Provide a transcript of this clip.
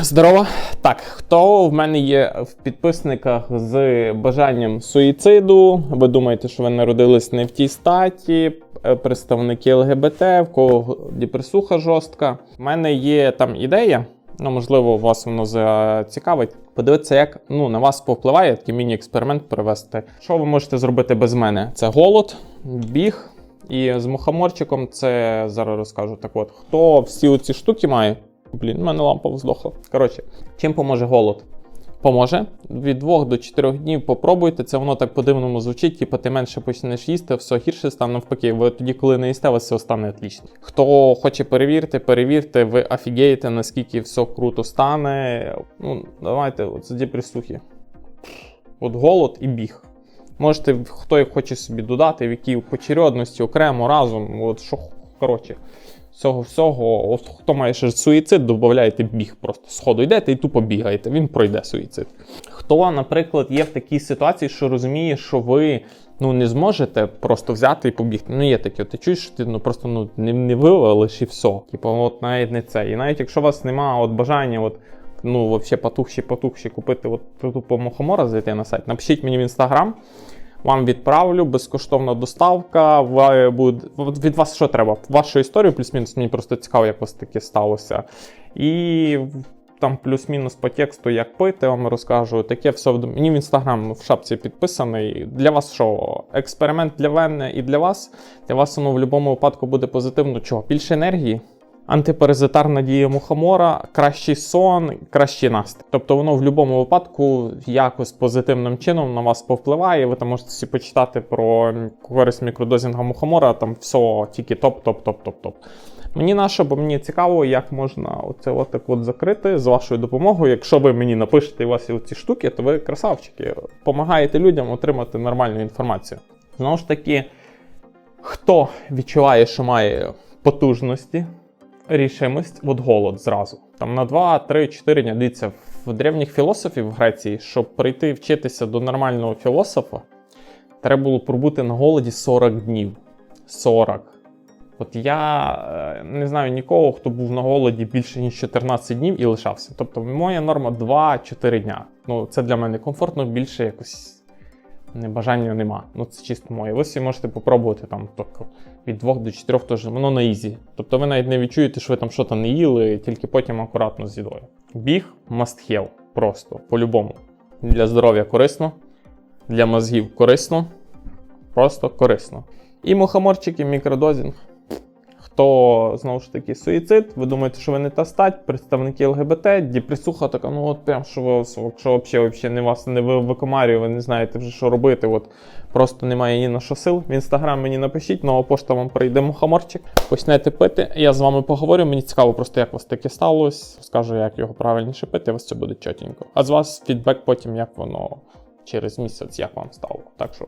Здорово. Так, хто в мене є в підписниках з бажанням суїциду? Ви думаєте, що ви народились не в тій статі, е, представники ЛГБТ, в кого депресуха жорстка. У мене є там ідея. Ну, можливо, вас воно зацікавить. Подивитися, як ну, на вас повпливає такий міні-експеримент провести. Що ви можете зробити без мене? Це голод, біг. І з мухоморчиком це зараз розкажу. Так от, хто всі оці штуки має? Блін, в мене лампа здохла. Коротше, чим поможе голод? Поможе. Від 2 до 4 днів попробуйте. Це воно так по-дивному звучить, типу ти менше почнеш їсти, все гірше стане навпаки. Ви тоді, коли не їсте, у вас все стане отлично. Хто хоче перевірити, перевірте, ви офігієте, наскільки все круто стане. Ну, давайте, от сиді присухи. От голод і біг. Можете, хто як хоче собі додати, в якій почередності, окремо, разом, от що коротше. Цього всього, от хто має ще суїцид, додаєте біг просто. Сходу йдете і тупо бігаєте, він пройде суїцид. Хто, наприклад, є в такій ситуації, що розуміє, що ви ну, не зможете просто взяти і побігти. Ну, є таке, ти чуєш, що ти ну, просто ну, не, не вивалиш і все. Типу, от навіть не це. І навіть якщо у вас немає от бажання, от, ну, вообще потухші, потухші купити от тупо мухомора, зайти на сайт, напишіть мені в інстаграм. Вам відправлю, безкоштовна доставка. Ви буде... Від вас що треба? Вашу історію, плюс-мінус, мені просто цікаво, як у вас таке сталося. І там плюс-мінус по тексту, як пити, вам розкажу. Таке все мені в інстаграм в шапці підписаний. Для вас що? Експеримент для мене і для вас. Для вас воно в будь-якому випадку буде позитивно. Чого? Більше енергії. Антипаразитарна дія мухомора, кращий сон, кращий настрій. Тобто воно в будь-якому випадку якось позитивним чином на вас повпливає. Ви там можете всі почитати про користь мікродозінга мухомора, там все тільки топ, топ, топ, топ, топ. Мені наше, бо мені цікаво, як можна оце от так от закрити з вашою допомогою. Якщо ви мені напишете і у вас ці штуки, то ви красавчики. Помагаєте людям отримати нормальну інформацію. Знову ж таки, хто відчуває, що має потужності рішимость, от голод зразу. Там на 2, 3, 4 дня. Дивіться, в древніх філософів в Греції, щоб прийти вчитися до нормального філософа, треба було пробути на голоді 40 днів. 40. От я е, не знаю нікого, хто був на голоді більше ніж 14 днів і лишався. Тобто, моя норма 2-4 дня. Ну, це для мене комфортно, більше якось бажання нема. Ну це чисто моє. Ви всі можете попробувати там тобто, від 2 до 4, тож воно на ізі. Тобто ви навіть не відчуєте, що ви там щось не їли, тільки потім акуратно з їдою. Біг must have. Просто по-любому. Для здоров'я корисно, для мозгів корисно, просто корисно. І мухоморчики, мікродозінг. Хто знову ж таки суїцид, ви думаєте, що ви не та стать, представники ЛГБТ, депресуха така, ну от прям що ви, якщо взагалі, не вас не ви в ви не знаєте вже, що робити. От просто немає ні на що сил. В інстаграм мені напишіть, нова пошта вам прийде мухоморчик, почнете пити. Я з вами поговорю. Мені цікаво, просто як вас таке сталося. Скажу, як його правильніше пити, у вас це буде чотенько. А з вас фідбек потім, як воно через місяць, як вам стало. Так що